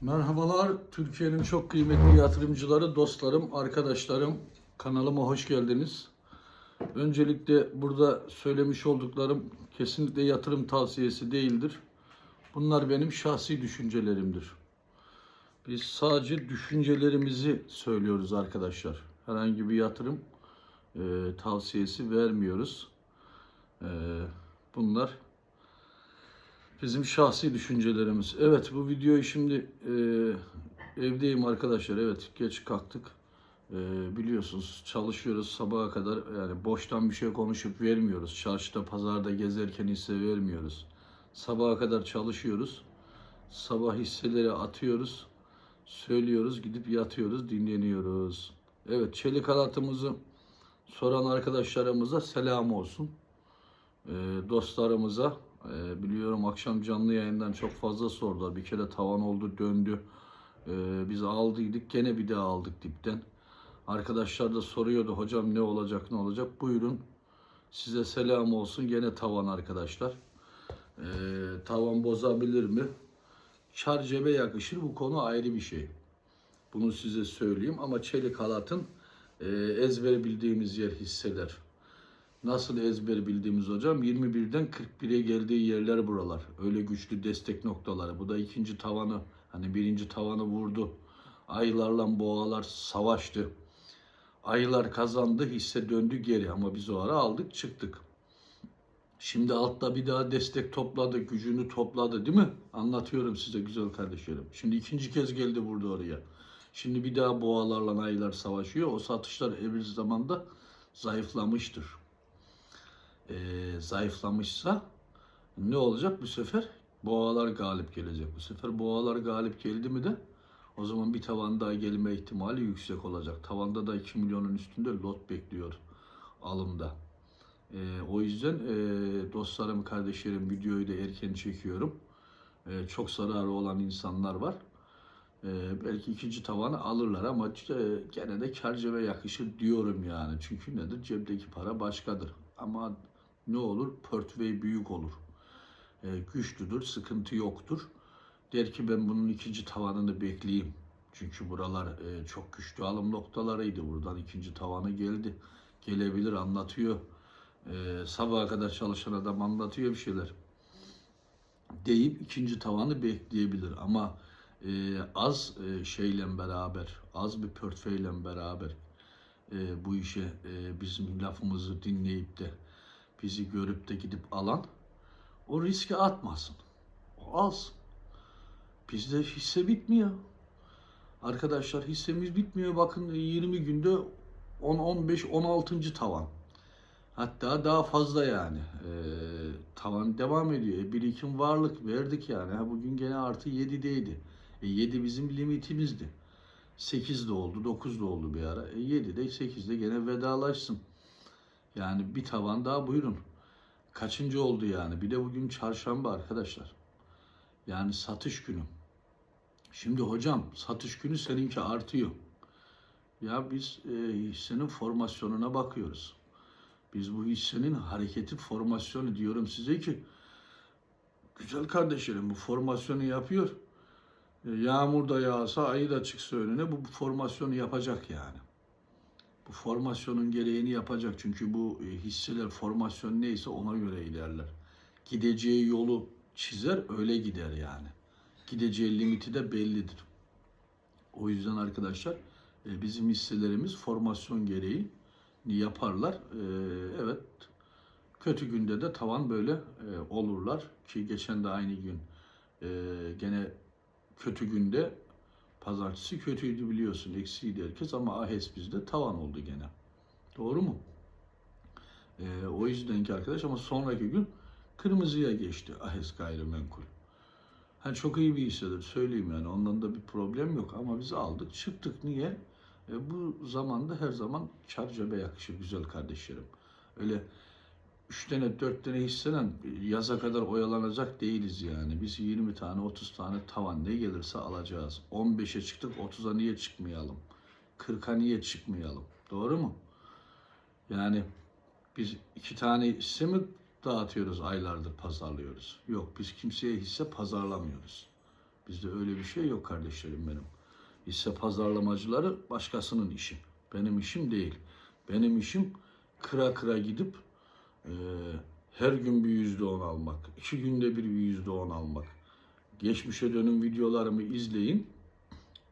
Merhabalar Türkiye'nin çok kıymetli yatırımcıları, dostlarım, arkadaşlarım kanalıma hoş geldiniz. Öncelikle burada söylemiş olduklarım kesinlikle yatırım tavsiyesi değildir. Bunlar benim şahsi düşüncelerimdir. Biz sadece düşüncelerimizi söylüyoruz arkadaşlar. Herhangi bir yatırım e, tavsiyesi vermiyoruz. E, bunlar Bizim şahsi düşüncelerimiz. Evet bu videoyu şimdi e, evdeyim arkadaşlar. Evet geç kalktık. E, biliyorsunuz çalışıyoruz sabaha kadar. Yani boştan bir şey konuşup vermiyoruz. Çarşıda pazarda gezerken hisse vermiyoruz. Sabaha kadar çalışıyoruz. Sabah hisseleri atıyoruz. Söylüyoruz gidip yatıyoruz dinleniyoruz. Evet çelik halatımızı soran arkadaşlarımıza selam olsun. E, dostlarımıza e, biliyorum akşam canlı yayından çok fazla sordular. Bir kere tavan oldu döndü. E, biz aldıydık gene bir daha aldık dipten. Arkadaşlar da soruyordu hocam ne olacak ne olacak. Buyurun size selam olsun gene tavan arkadaşlar. E, tavan bozabilir mi? Kar cebe yakışır bu konu ayrı bir şey. Bunu size söyleyeyim ama çelik halatın e, ezber bildiğimiz yer hisseler. Nasıl ezber bildiğimiz hocam? 21'den 41'e geldiği yerler buralar. Öyle güçlü destek noktaları. Bu da ikinci tavanı. Hani birinci tavanı vurdu. Aylarla boğalar savaştı. Aylar kazandı, hisse döndü geri ama biz o ara aldık çıktık. Şimdi altta bir daha destek topladı, gücünü topladı değil mi? Anlatıyorum size güzel kardeşlerim. Şimdi ikinci kez geldi burada oraya. Şimdi bir daha boğalarla aylar savaşıyor. O satışlar evvel zamanda zayıflamıştır e, zayıflamışsa ne olacak bu sefer? Boğalar galip gelecek. Bu sefer boğalar galip geldi mi de o zaman bir tavan daha gelme ihtimali yüksek olacak. Tavanda da 2 milyonun üstünde lot bekliyor alımda. E, o yüzden e, dostlarım, kardeşlerim videoyu da erken çekiyorum. E, çok zararı olan insanlar var. E, belki ikinci tavanı alırlar ama işte gene de kar cebe yakışır diyorum yani. Çünkü nedir? Cebdeki para başkadır. Ama ne olur? Portföy büyük olur. E, güçlüdür, sıkıntı yoktur. Der ki ben bunun ikinci tavanını bekleyeyim. Çünkü buralar e, çok güçlü alım noktalarıydı. Buradan ikinci tavanı geldi. Gelebilir anlatıyor. E, sabaha kadar çalışan adam anlatıyor bir şeyler. Deyip ikinci tavanı bekleyebilir. Ama e, az e, şeyle beraber, az bir portföyle beraber e, bu işe e, bizim lafımızı dinleyip de bizi görüp de gidip alan o riske atmasın. O alsın. Bizde hisse bitmiyor. Arkadaşlar hissemiz bitmiyor. Bakın 20 günde 10, 15, 16. tavan. Hatta daha fazla yani. Ee, tavan devam ediyor. E, birikim varlık verdik yani. Ha, bugün gene artı 7'deydi. E, 7 bizim limitimizdi. 8 de oldu, 9 da oldu bir ara. E, 7 de 8 de gene vedalaşsın. Yani bir tavan daha buyurun. Kaçıncı oldu yani? Bir de bugün çarşamba arkadaşlar. Yani satış günü. Şimdi hocam satış günü seninki artıyor. Ya biz e, hissenin formasyonuna bakıyoruz. Biz bu hissenin hareketi formasyonu diyorum size ki güzel kardeşlerim bu formasyonu yapıyor. E, yağmur da yağsa ayı da çıksa önüne bu, formasyonu yapacak yani bu formasyonun gereğini yapacak. Çünkü bu e, hisseler formasyon neyse ona göre ilerler. Gideceği yolu çizer öyle gider yani. Gideceği limiti de bellidir. O yüzden arkadaşlar e, bizim hisselerimiz formasyon gereği yaparlar. E, evet kötü günde de tavan böyle olurlar ki geçen de aynı gün gene kötü günde Pazartesi kötüydü biliyorsun. Eksiydi herkes ama AHES bizde tavan oldu gene. Doğru mu? Ee, o yüzden ki arkadaş ama sonraki gün kırmızıya geçti AHES gayrimenkul. Ha, çok iyi bir hissedir söyleyeyim yani ondan da bir problem yok ama biz aldık çıktık niye? E, bu zamanda her zaman kar cebe yakışır güzel kardeşlerim. Öyle 3 tane 4 tane hisseden yaza kadar oyalanacak değiliz yani. Biz 20 tane 30 tane tavan ne gelirse alacağız. 15'e çıktık 30'a niye çıkmayalım? 40'a niye çıkmayalım? Doğru mu? Yani biz iki tane hisse mi dağıtıyoruz aylardır pazarlıyoruz? Yok biz kimseye hisse pazarlamıyoruz. Bizde öyle bir şey yok kardeşlerim benim. Hisse pazarlamacıları başkasının işi. Benim işim değil. Benim işim kıra kıra gidip e, her gün bir yüzde on almak. iki günde bir yüzde on almak. Geçmişe dönüm videolarımı izleyin.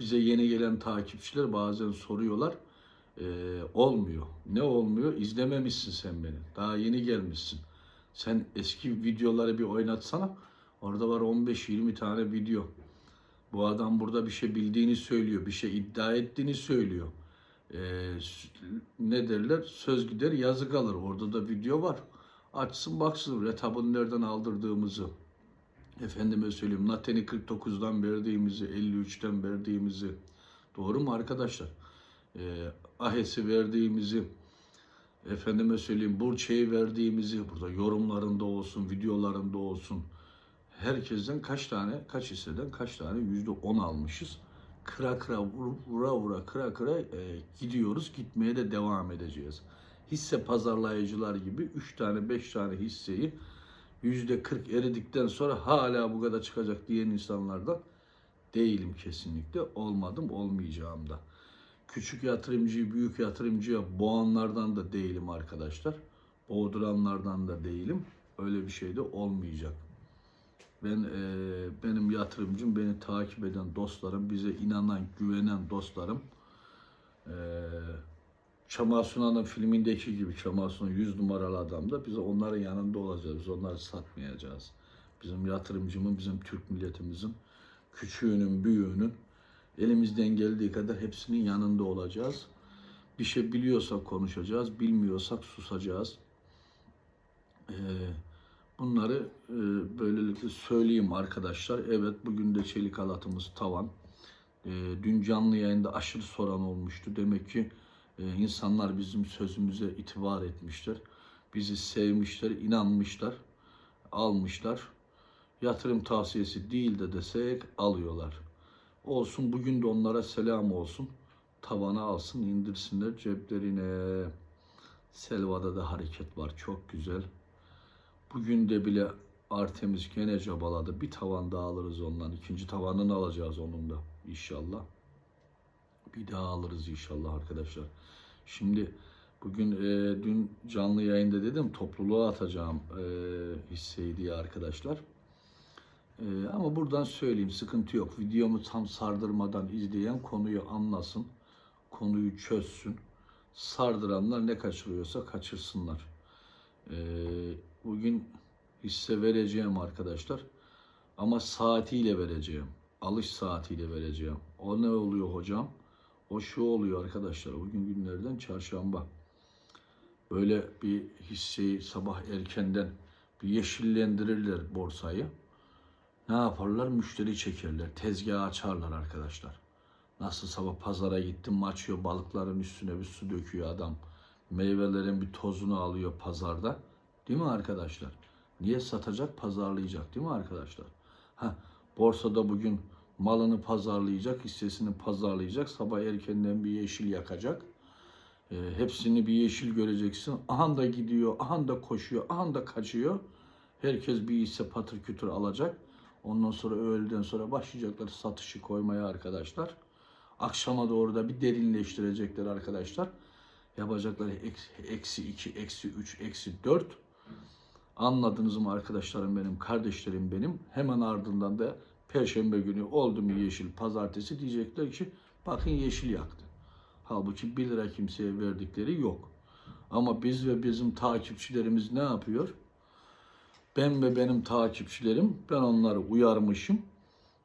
Bize yeni gelen takipçiler bazen soruyorlar. E, olmuyor. Ne olmuyor? İzlememişsin sen beni. Daha yeni gelmişsin. Sen eski videoları bir oynatsana. Orada var 15-20 tane video. Bu adam burada bir şey bildiğini söylüyor, bir şey iddia ettiğini söylüyor. Ee, ne derler? Söz gider yazı kalır. Orada da video var. Açsın baksın retabın nereden aldırdığımızı. Efendime söyleyeyim Naten'i 49'dan verdiğimizi, 53'ten verdiğimizi. Doğru mu arkadaşlar? Ee, Ahes'i verdiğimizi, efendime söyleyeyim Burçe'yi verdiğimizi burada yorumlarında olsun, videolarında olsun. Herkesten kaç tane, kaç hisseden kaç tane yüzde on almışız. Kıra kıra vur- vura vura kıra kıra e, gidiyoruz. Gitmeye de devam edeceğiz. Hisse pazarlayıcılar gibi 3 tane 5 tane hisseyi yüzde 40 eridikten sonra hala bu kadar çıkacak diyen insanlardan değilim kesinlikle. Olmadım, olmayacağım da. Küçük yatırımcıyı büyük yatırımcıya boğanlardan da değilim arkadaşlar. Boğduranlardan da değilim. Öyle bir şey de olmayacak. Ben eee, benim yatırımcım, beni takip eden dostlarım, bize inanan, güvenen dostlarım. Eee Kemal Sunal'ın filmindeki gibi Kemal Sunal 100 numaralı adam da biz onların yanında olacağız. Biz onları satmayacağız. Bizim yatırımcımın, bizim Türk milletimizin küçüğünün, büyüğünün elimizden geldiği kadar hepsinin yanında olacağız. Bir şey biliyorsak konuşacağız, bilmiyorsak susacağız. Ee, bunları e, böylelikle söyleyeyim arkadaşlar. Evet bugün de çelik halatımız tavan. Ee, dün canlı yayında aşırı soran olmuştu. Demek ki e, insanlar bizim sözümüze itibar etmişler. Bizi sevmişler, inanmışlar, almışlar. Yatırım tavsiyesi değil de desek alıyorlar. Olsun bugün de onlara selam olsun. Tavana alsın indirsinler ceplerine. Selva'da da hareket var çok güzel. Bugün de bile Artemis gene cabaladı. Bir tavan daha alırız ondan. İkinci tavanını alacağız onun da inşallah. Bir daha alırız inşallah arkadaşlar. Şimdi bugün e, dün canlı yayında dedim topluluğa atacağım e, hisseyi diye arkadaşlar. E, ama buradan söyleyeyim sıkıntı yok. Videomu tam sardırmadan izleyen konuyu anlasın. Konuyu çözsün. Sardıranlar ne kaçırıyorsa kaçırsınlar. Hisse vereceğim arkadaşlar. Ama saatiyle vereceğim. Alış saatiyle vereceğim. O ne oluyor hocam? O şu oluyor arkadaşlar. Bugün günlerden çarşamba. Böyle bir hisseyi sabah erkenden bir yeşillendirirler borsayı. Ne yaparlar? Müşteri çekerler. Tezgahı açarlar arkadaşlar. Nasıl sabah pazara gittim açıyor balıkların üstüne bir su döküyor adam. Meyvelerin bir tozunu alıyor pazarda. Değil mi arkadaşlar? Niye satacak? Pazarlayacak değil mi arkadaşlar? Ha, borsada bugün malını pazarlayacak, hissesini pazarlayacak. Sabah erkenden bir yeşil yakacak. E, hepsini bir yeşil göreceksin. Aha da gidiyor, aha da koşuyor, aha da kaçıyor. Herkes bir hisse patır kütür alacak. Ondan sonra öğleden sonra başlayacaklar satışı koymaya arkadaşlar. Akşama doğru da bir derinleştirecekler arkadaşlar. Yapacakları eksi- eksi 2, eksi 3, eksi 4. Anladınız mı arkadaşlarım benim, kardeşlerim benim. Hemen ardından da Perşembe günü oldu mu yeşil, pazartesi diyecekler ki bakın yeşil yaktı. Halbuki 1 lira kimseye verdikleri yok. Ama biz ve bizim takipçilerimiz ne yapıyor? Ben ve benim takipçilerim, ben onları uyarmışım.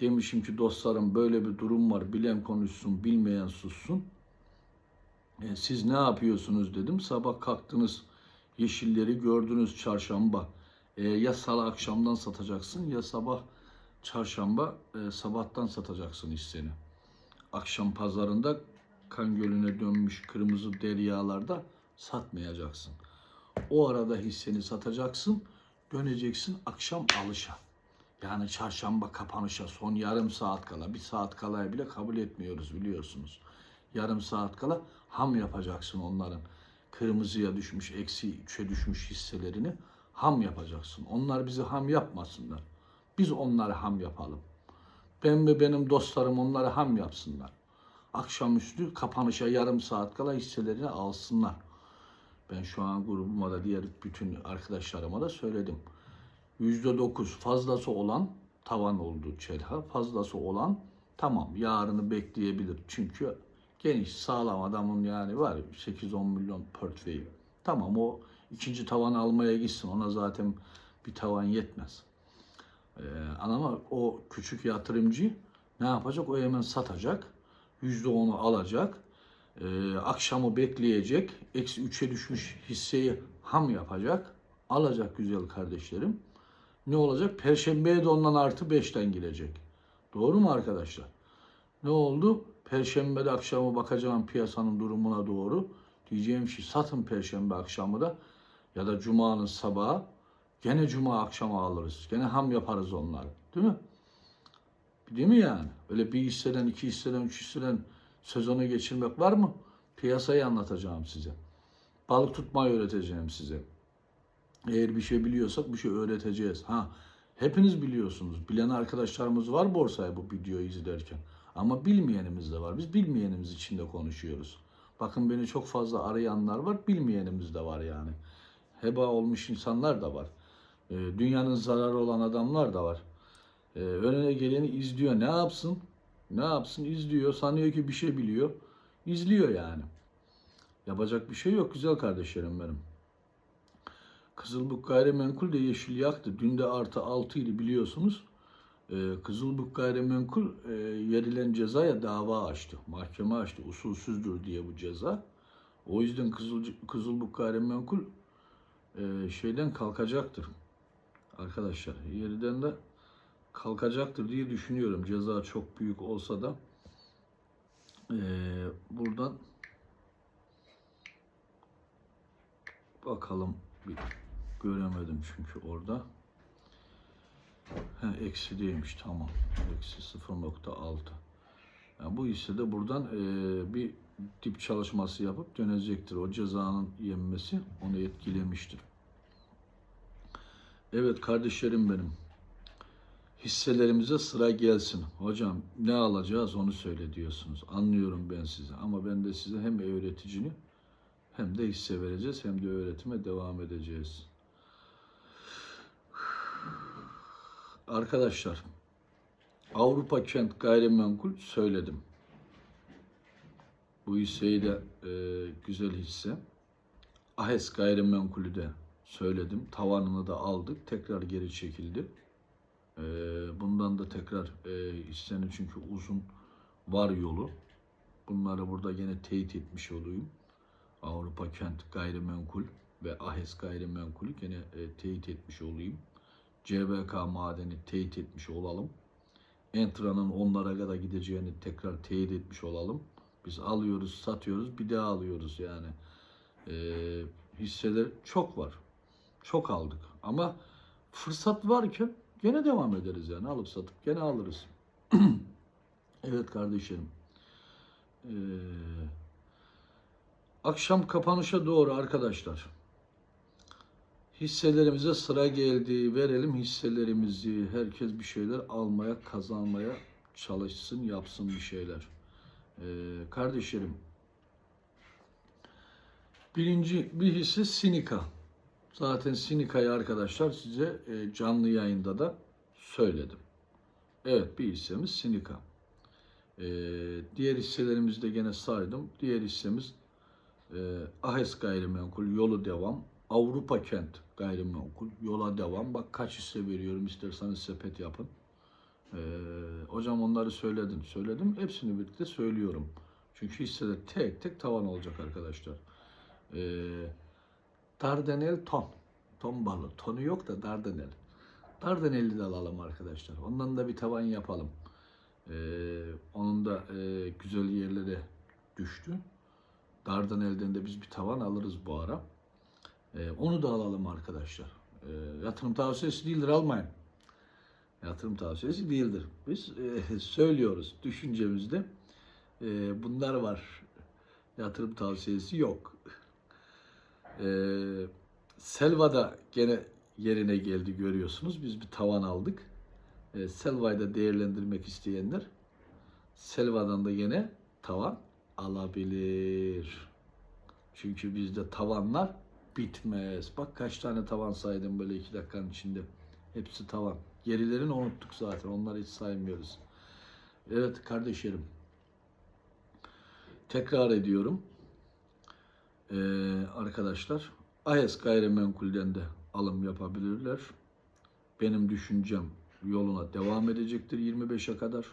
Demişim ki dostlarım böyle bir durum var, bilen konuşsun, bilmeyen sussun. E, siz ne yapıyorsunuz dedim. Sabah kalktınız, yeşilleri gördünüz çarşamba. E, ya salı akşamdan satacaksın ya sabah çarşamba e, sabahtan satacaksın hisseni. Akşam pazarında kan gölüne dönmüş kırmızı deryalarda satmayacaksın. O arada hisseni satacaksın, döneceksin akşam alışa. Yani çarşamba kapanışa son yarım saat kala, bir saat kalaya bile kabul etmiyoruz biliyorsunuz. Yarım saat kala ham yapacaksın onların. Kırmızıya düşmüş, eksi 3'e düşmüş hisselerini ham yapacaksın. Onlar bizi ham yapmasınlar. Biz onları ham yapalım. Ben ve benim dostlarım onları ham yapsınlar. Akşamüstü kapanışa yarım saat kala hisselerini alsınlar. Ben şu an grubuma da diğer bütün arkadaşlarıma da söyledim. %9 fazlası olan tavan oldu çelha. Fazlası olan tamam yarını bekleyebilir. Çünkü geniş sağlam adamın yani var 8-10 milyon portföyü. Tamam o ikinci tavan almaya gitsin. Ona zaten bir tavan yetmez. Ee, ama o küçük yatırımcı ne yapacak? O hemen satacak. %10'u alacak. Ee, akşamı bekleyecek. Eksi 3'e düşmüş hisseyi ham yapacak. Alacak güzel kardeşlerim. Ne olacak? Perşembeye de ondan artı 5'ten girecek. Doğru mu arkadaşlar? Ne oldu? Perşembede akşamı bakacağım piyasanın durumuna doğru. Diyeceğim ki satın perşembe akşamı da ya da cumanın sabahı gene cuma akşamı alırız. Gene ham yaparız onları. Değil mi? Değil mi yani? Öyle bir hisseden, iki hisseden, üç hisseden sezonu geçirmek var mı? Piyasayı anlatacağım size. Balık tutmayı öğreteceğim size. Eğer bir şey biliyorsak bir şey öğreteceğiz. Ha, hepiniz biliyorsunuz. Bilen arkadaşlarımız var borsaya bu videoyu izlerken. Ama bilmeyenimiz de var. Biz bilmeyenimiz için de konuşuyoruz. Bakın beni çok fazla arayanlar var. Bilmeyenimiz de var yani. Heba olmuş insanlar da var. Ee, dünyanın zararı olan adamlar da var. Ee, önüne geleni izliyor. Ne yapsın? Ne yapsın? İzliyor. Sanıyor ki bir şey biliyor. İzliyor yani. Yapacak bir şey yok güzel kardeşlerim benim. Kızılbuk gayrimenkul de yeşil yaktı. Dün de artı 6 idi biliyorsunuz. Ee, Kızılbuk gayrimenkul e, verilen cezaya dava açtı. Mahkeme açtı. Usulsüzdür diye bu ceza. O yüzden Kızıl, Kızılbuk gayrimenkul e, şeyden kalkacaktır. Arkadaşlar yerden de kalkacaktır diye düşünüyorum. Ceza çok büyük olsa da e, buradan bakalım bir göremedim çünkü orada. He, eksi değilmiş tamam. Eksi 0.6. Yani bu ise de buradan e, bir dip çalışması yapıp dönecektir. O cezanın yenmesi onu etkilemiştir. Evet kardeşlerim benim. Hisselerimize sıra gelsin. Hocam ne alacağız onu söyle diyorsunuz. Anlıyorum ben sizi ama ben de size hem öğreticini hem de hisse vereceğiz hem de öğretime devam edeceğiz. Arkadaşlar Avrupa Kent Gayrimenkul söyledim. Bu hisseyi de e, güzel hisse. AHES Gayrimenkulü de söyledim. Tavanını da aldık. Tekrar geri çekildi. E, bundan da tekrar e, hissenin çünkü uzun var yolu. Bunları burada gene teyit etmiş olayım. Avrupa Kent Gayrimenkul ve AHES Gayrimenkulü gene e, teyit etmiş olayım. CBK madeni teyit etmiş olalım. Entra'nın onlara kadar gideceğini tekrar teyit etmiş olalım. Biz alıyoruz, satıyoruz, bir daha alıyoruz yani. Ee, hisseler çok var. Çok aldık. Ama fırsat varken gene devam ederiz yani. Alıp satıp gene alırız. evet kardeşlerim. Ee, akşam kapanışa doğru arkadaşlar. Hisselerimize sıra geldi. Verelim hisselerimizi. Herkes bir şeyler almaya, kazanmaya çalışsın, yapsın bir şeyler. Ee, kardeşlerim, birinci bir hisse Sinika. Zaten Sinika'yı arkadaşlar size e, canlı yayında da söyledim. Evet bir hissemiz Sinika. Ee, diğer hisselerimizi de gene saydım. Diğer hissemiz e, Ahes Gayrimenkul, Yolu Devam, Avrupa Kent Gayrimenkul, Yola Devam. Bak kaç hisse veriyorum isterseniz sepet yapın. Ee, hocam onları söyledin. Söyledim. Hepsini birlikte söylüyorum. Çünkü hisseler tek tek tavan olacak arkadaşlar. Ee, Dardanel ton. Ton balı. Tonu yok da Dardanel. Dardanel'i de alalım arkadaşlar. Ondan da bir tavan yapalım. Ee, onun da e, güzel yerlere düştü. Dardanel'den de biz bir tavan alırız bu ara. Ee, onu da alalım arkadaşlar. Ee, yatırım tavsiyesi değildir almayın. Yatırım tavsiyesi değildir. Biz e, söylüyoruz düşüncemizde. E, bunlar var. Yatırım tavsiyesi yok. E, Selva'da gene yerine geldi görüyorsunuz. Biz bir tavan aldık. E, Selva'yı da değerlendirmek isteyenler Selva'dan da yine tavan alabilir. Çünkü bizde tavanlar bitmez. Bak kaç tane tavan saydım böyle iki dakikanın içinde. Hepsi tavan. Gerilerini unuttuk zaten. Onları hiç saymıyoruz. Evet kardeşlerim. Tekrar ediyorum. Ee, arkadaşlar AES gayrimenkulden de alım yapabilirler. Benim düşüncem yoluna devam edecektir 25'e kadar.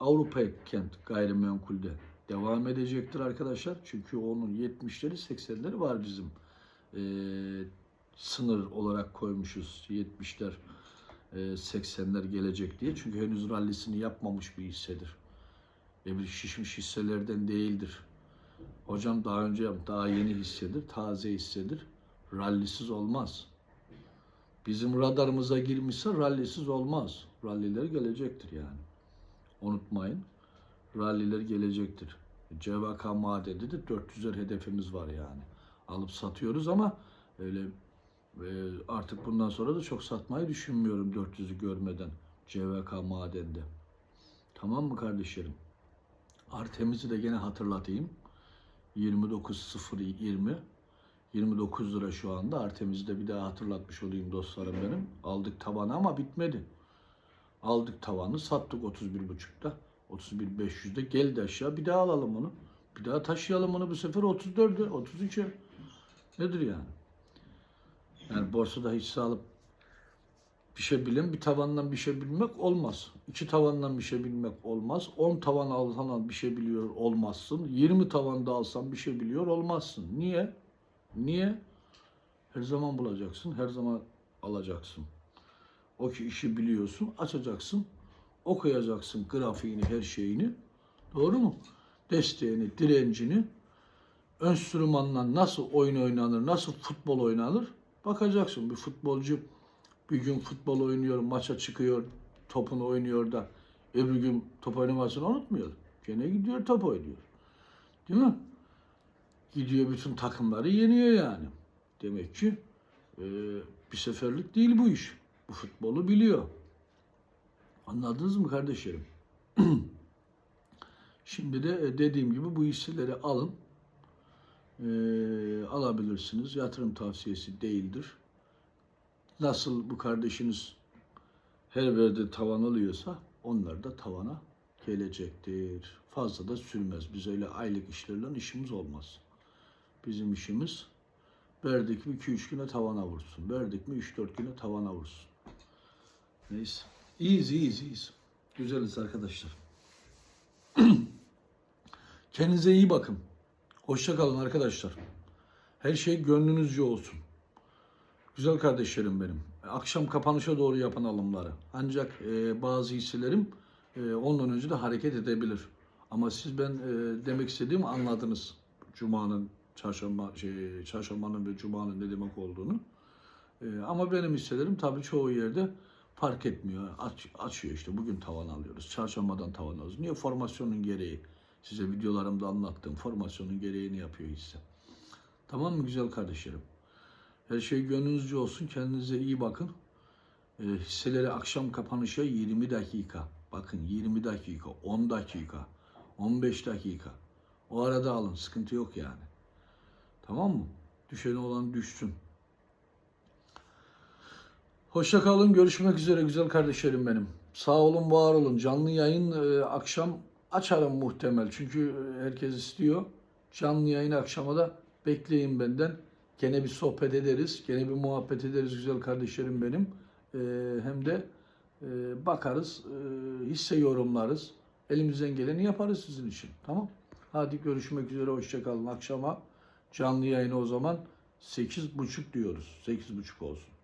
Avrupa Kent gayrimenkulde devam edecektir arkadaşlar. Çünkü onun 70'leri 80'leri var bizim. Ee, sınır olarak koymuşuz 70'ler e, 80'ler gelecek diye. Çünkü henüz rallisini yapmamış bir hissedir. Ve bir şişmiş hisselerden değildir. Hocam daha önce daha yeni hissedir, taze hissedir. Rallisiz olmaz. Bizim radarımıza girmişse rallisiz olmaz. Ralliler gelecektir yani. Unutmayın. Ralliler gelecektir. CVK madede de 400'er hedefimiz var yani. Alıp satıyoruz ama öyle e, artık bundan sonra da çok satmayı düşünmüyorum 400'ü görmeden CVK madende. Tamam mı kardeşlerim? Artemis'i de gene hatırlatayım. 29.020 29 lira şu anda. Artemis'i de bir daha hatırlatmış olayım dostlarım benim. Aldık tavanı ama bitmedi. Aldık tavanı sattık 31.5'ta. 31.500'de geldi aşağı. Bir daha alalım onu. Bir daha taşıyalım onu bu sefer 34'e 33'e. Nedir yani? Yani borsada hisse alıp bir şey bilen bir tavandan bir şey bilmek olmaz. İki tavandan bir şey bilmek olmaz. 10 tavan alsan bir şey biliyor olmazsın. 20 tavanda alsan bir şey biliyor olmazsın. Niye? Niye? Her zaman bulacaksın, her zaman alacaksın. O ki işi biliyorsun, açacaksın, okuyacaksın grafiğini, her şeyini. Doğru mu? Desteğini, direncini, enstrümanla nasıl oyun oynanır, nasıl futbol oynanır bakacaksın. Bir futbolcu bir gün futbol oynuyor, maça çıkıyor, topunu oynuyor da öbür gün top oynamasını unutmuyor. Gene gidiyor top oynuyor. Değil mi? Gidiyor bütün takımları yeniyor yani. Demek ki e, bir seferlik değil bu iş. Bu futbolu biliyor. Anladınız mı kardeşlerim? Şimdi de e, dediğim gibi bu hisseleri alın. E, alabilirsiniz. Yatırım tavsiyesi değildir. Nasıl bu kardeşiniz her verdiği tavan alıyorsa onlar da tavana gelecektir. Fazla da sürmez. Biz öyle aylık işlerle işimiz olmaz. Bizim işimiz verdik mi 2-3 güne tavana vursun. Verdik mi 3-4 güne tavana vursun. Neyse. İyiyiz, iyiyiz, iyiyiz. Güzeliz arkadaşlar. Kendinize iyi bakın. Hoşça kalın arkadaşlar. Her şey gönlünüzce olsun. Güzel kardeşlerim benim. Akşam kapanışa doğru yapan alımları. Ancak e, bazı hisselerim e, ondan önce de hareket edebilir. Ama siz ben e, demek istediğimi anladınız. Cuma'nın, çarşamba, şey, çarşambanın ve Cuma'nın ne demek olduğunu. E, ama benim hisselerim tabii çoğu yerde fark etmiyor. Aç, açıyor işte. Bugün tavan alıyoruz. Çarşambadan tavan alıyoruz. Niye? Formasyonun gereği. Size videolarımda anlattığım formasyonun gereğini yapıyor hisse. Tamam mı güzel kardeşlerim? Her şey gönlünüzce olsun. Kendinize iyi bakın. E, hisseleri akşam kapanışa 20 dakika. Bakın 20 dakika, 10 dakika, 15 dakika. O arada alın. Sıkıntı yok yani. Tamam mı? Düşeni olan düşsün. Hoşça kalın. Görüşmek üzere güzel kardeşlerim benim. Sağ olun, var olun. Canlı yayın e, akşam açarım muhtemel. Çünkü e, herkes istiyor. Canlı yayın akşama da bekleyin benden. Gene bir sohbet ederiz. Gene bir muhabbet ederiz güzel kardeşlerim benim. E, hem de e, bakarız, e, hisse yorumlarız. Elimizden geleni yaparız sizin için. Tamam? Hadi görüşmek üzere. Hoşça kalın. Akşama canlı yayını o zaman 8.30 diyoruz. 8.30 olsun.